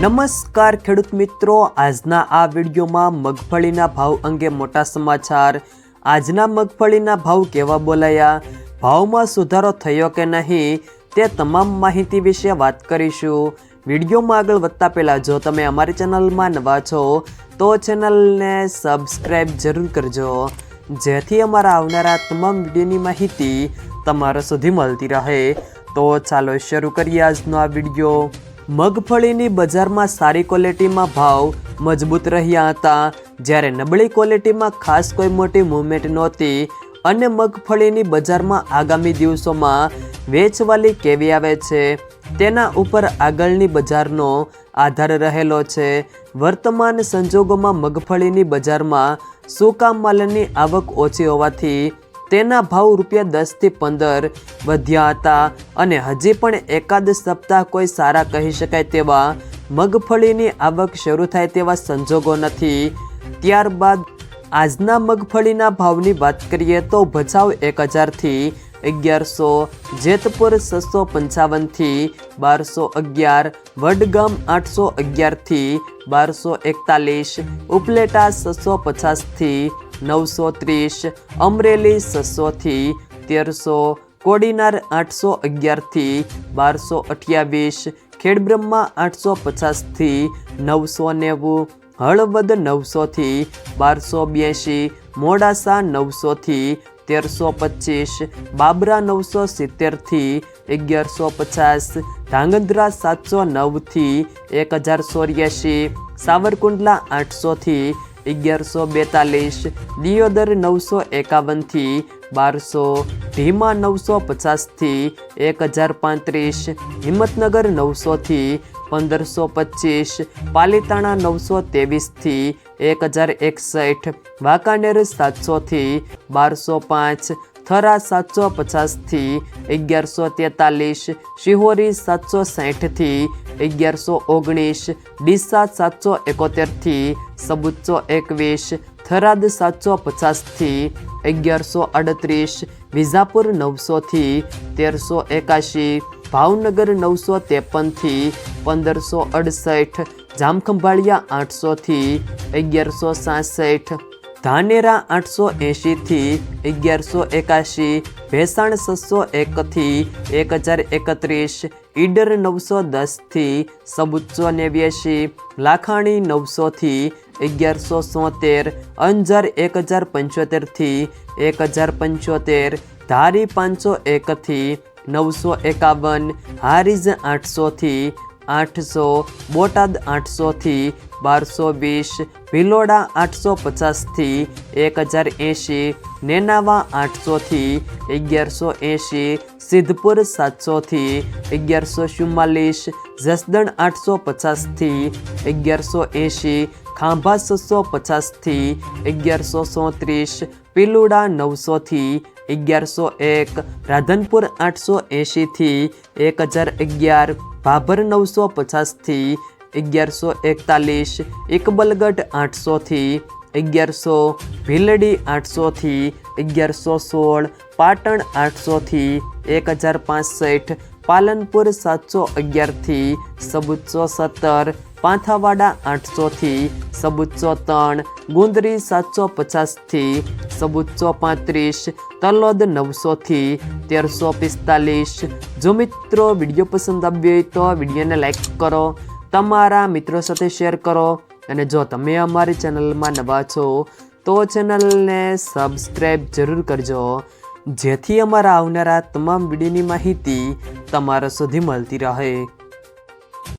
નમસ્કાર ખેડૂત મિત્રો. આજના આ વિડીયોમાં મગફળીના ભાવ અંગે મોટા સમાચાર. આજના મગફળીના ભાવ કેવા બોલાયા? ભાવમાં સુધારો થયો કે નહીં? તે તમામ માહિતી વિશે વાત કરીશું. વિડીયોમાં આગળ વધતા પહેલાં જો તમે અમારી ચેનલમાં નવા છો, તો ચેનલને સબસ્ક્રાઈબ જરૂર કરજો. જેથી અમારા આવનારા તમામ વિડીયોની માહિતી તમારા સુધી મળતી રહે. તો ચાલો શરૂ કરીએ આજનો આ વીડિયો. મગફળીની બજારમાં સારી ક્વોલિટીમાં ભાવ મજબૂત રહ્યા હતા. જ્યારે નબળી ક્વોલિટીમાં ખાસ કોઈ મોટી મૂવમેન્ટ નહોતી અને મગફળીની બજારમાં આગામી દિવસોમાં વેચવાલી કેવી આવે છે, તેના ઉપર આગળની બજારનો આધાર રહેલો છે. વર્તમાન સંજોગોમાં મગફળીની બજારમાં સુકા માલની આવક ઓછી હોવાથી તેના ભાવ રૂપિયા દસથી પંદર વધ્યા હતા અને હજી પણ એકાદ સપ્તાહ કોઈ સારા કહી શકાય તેવા મગફળીની આવક શરૂ થાય તેવા સંજોગો નથી. ત્યારબાદ આજના મગફળીના ભાવની વાત કરીએ તો ભચાઉ એક હજારથી અગિયારસો, જેતપુર છસો પંચાવનથી બારસો અગિયાર, વડગામ આઠસો અગિયારથી બારસો એકતાલીસ, ઉપલેટા છસો પચાસથી નવસો ત્રીસ, અમરેલી છસોથી તેરસો, કોડીનાર આઠસો અગિયારથી બારસો અઠ્યાવીસ, ખેડબ્રહ્મા આઠસો પચાસથી નવસો નેવું, હળવદ નવસોથી બારસો બ્યાસી, મોડાસા નવસોથી તેરસો પચીસ, બાબરા નવસો સિત્તેરથી અગિયારસો પચાસ, ધાંગધ્રા સાતસો નવથી એક હજાર ચોર્યાસી, સાવરકુંડલા આઠસોથી અગિયારસો બેતાલીસ, દિયોદર નવસો એકાવનથી બારસો, ધીમા નવસો પચાસથી એક હજાર પાંત્રીસ, હિંમતનગર નવસોથી પંદરસો પચીસ, પાલીતાણા નવસો ત્રેવીસથી એક હજાર એકસઠ, વાંકાનેર સાતસોથી બારસો પાંચ, થરા સાતસો પચાસથી અગિયારસો તેતાલીસ, શિહોરી સાતસો સાઠથી અગિયારસો ઓગણીસ, ડીસા સાતસો એકોતેરથી સબુચ્ચો એકવીસ, થરાદ સાતસો પચાસથી અગિયારસો અડત્રીસ વિઝાપુર નવસોથી તેરસો એકાશી ભાવનગર નવસો ત્રેપનથી પંદરસો અડસઠ, જામખંભાળિયા આઠસોથી અગિયારસો સાસઠ, ધાનેરા આઠસો એંશીથી અગિયારસો એકાશી, ભેસાણ છસો એકથી એક હજાર એકત્રીસ, ઈડર નવસો દસથી સબુચ્ચો નેવ્યાશી, લાખાણી નવસોથી અગિયારસો સોતેર, અંજાર એક હજાર પંચોતેરથી એક હજાર પંચોતેર, ધારી પાંચસો એકથી નવસો એકાવન, હારીજ આઠસોથી આઠસો, બોટાદ આઠસોથી બારસો વીસ ભિલોડા આઠસો પચાસથી એક હજાર એંશી નેનાવા આઠસોથી અગિયારસો એંશી સિદ્ધપુર સાતસોથી અગિયારસો ચુમ્માલીસ, જસદણ આઠસો પચાસથી અગિયારસો એંશી ખાંભા છસો પચાસથી અગિયારસો સોત્રીસ, પિલુડા નવસોથી અગિયારસો એક, રાધનપુર આઠસો એંશીથી એક હજાર અગિયાર, ભાભર નવસો પચાસથી અગિયારસો એકતાલીસ ઇકબલગઢ આઠસોથી અગિયારસો, ભીલડી આઠસોથી અગિયારસો સોળ, પાટણ આઠસોથી એક હજાર પાંસઠ, પાલનપુર સાતસો અગિયારથી સબુચ્ચો સત્તર પાંથાવાડા આઠસોથી સબુચ્ચો ત્રણ, ગુંદરી સાતસો પચાસથી સબુચ્ચો પાંત્રીસ, તલોદ નવસોથી તેરસો પિસ્તાલીસ. જો મિત્રો વીડિયો પસંદ આવ્યો હોય તો વિડીયોને લાઈક કરો, તમારા મિત્રો સાથે શેર કરો અને જો તમે અમારી ચેનલમાં નવા છો તો ચેનલને સબસ્ક્રાઈબ જરૂર કરજો. જેથી અમારા આવનારા તમામ વિડીયોની માહિતી તમારા સુધી મળતી રહે.